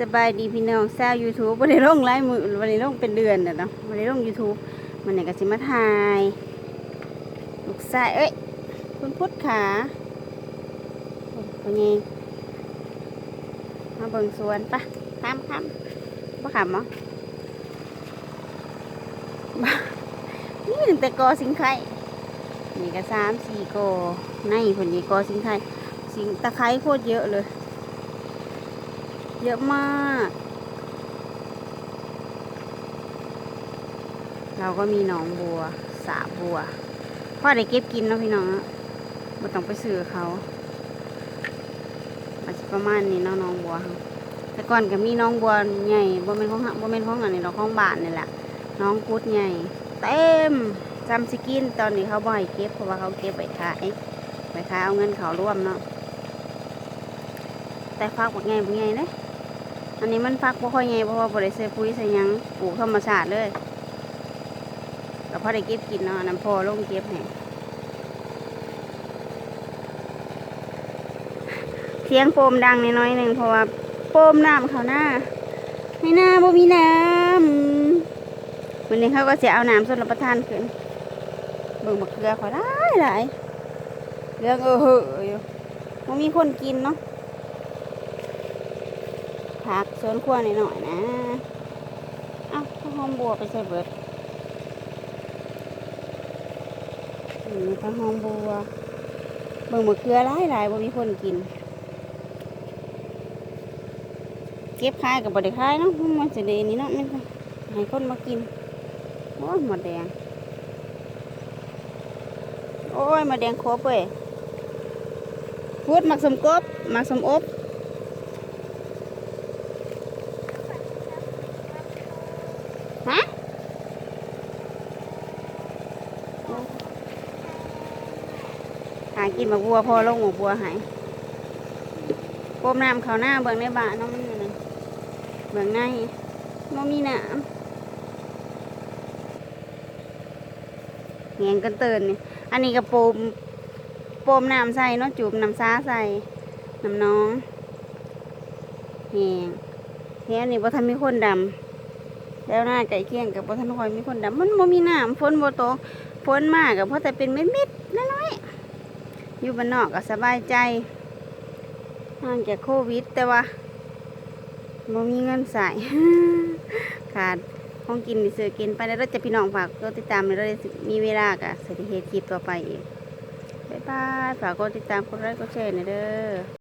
สบายดีพี่น้องแซวยูทูบวันนี้ลงไลฟ์มือวันนี้ลงเป็นเดือนเนาะวันนี้ลงยูทูบมันเนี่ยก็สิมาถ่ายลูกชายเอ้ยคุณพุทธขาเป็นไงมาเบิ่งสวนปะข้ามข้ามบ่ขำมั้งนี่ตั้งแต่กอสิงไข่นี่ก็สามสี่กอในผลนี้กอสิงไข่สิงตะไคร้โคตรเยอะเลย เยอะมาก เราก็มีหนองบัวสาบัวพ่อได้เก็บกินเนาะพี่น้องเนาะไม่ต้องไปซื้อเขาอาจจะประมาณนี้เนาะหน้องบัวเราแต่ก่อนก็มีน้องบัวใหญ่บ่เป็นของบ่เป็นของอันนี้เราของบ้านนี่แหละน้องกุดใหญ่เต็มจำสกินตอนนี้เขาบ่ให้เก็บเพราะว่าเขาเก็บไว้ขายไว้ขายเอาเงินเขาร่วมเนาะแต่ฟักบักใหญ่บักใหญ่เด้ อันนี้มันฟักบ่ค่อยใหญ่เพราะว่าบ่ได้ใส่ปุ๋ยใส่ยังปลูกธรรมชาติเลยก็พอได้เก็บกินเนาะน้ำพอลงเก็บให้เสียงโปมดังน,น้อยหนึ่งเพราะว่าโปมน้ำเขาหน้าให้หน้าบ่มีน้ำวันนี้เขาก็จะเอาน้ำส่วนรับประทานขึ้นเบิ่งบักเกลือเขาได้หลายเรื่องเออเหออยู่บ่มีคนกินเนาะ ผักสวนครัวหน่อยๆนะเอ้าข้าวหอมบัวไปใส่เบิดนี่ข้าวหอมบัวเบิ่งมะเขือหลายหลายบ่มีคนกิน เก็บขายกับบริขายเนาะมันจะดีนี่เนาะมันจะให้คนมากินโอ้ยหมดแดง โอ้ยมดแดงครบเว้ยพูดมักสมกบมักสมอบ หากินหมากบัวพอลงหมากบัวหายโกมน้ำเขาหน้าเบิ่งในบ้านน้องมันอยู่นั่นเบิ่งในมันมีน้ำแงงกันเตือนนี่อันนี้กระโปมโปมน้ำใส่เนาะจูบน้ำซาใส่น้ำน้องแหงแหงนี่บ่ทันมีคนดำแล้วหน้าไก่เคียงกับบ่ทันคอยมีคนดำมันบ่มีน้ำฝนบ่ตกฝนมากกับเพราะแต่เป็นเม็ดๆน้อยๆ อยู่บ้านนอกก็สบายใจห่างจากโควิด แต่ว่าบ่มีเงินใส่ขาดห้องกินนี่ซื้อกินไปแล้วจะพี่น้องฝากกดติดตามในเรามีเวลากะสิเฮ็ดคลิปต่อไปอีกบ๊ายบายฝากกดติดตามกดไลค์กดแชร์หน่อยเด้อ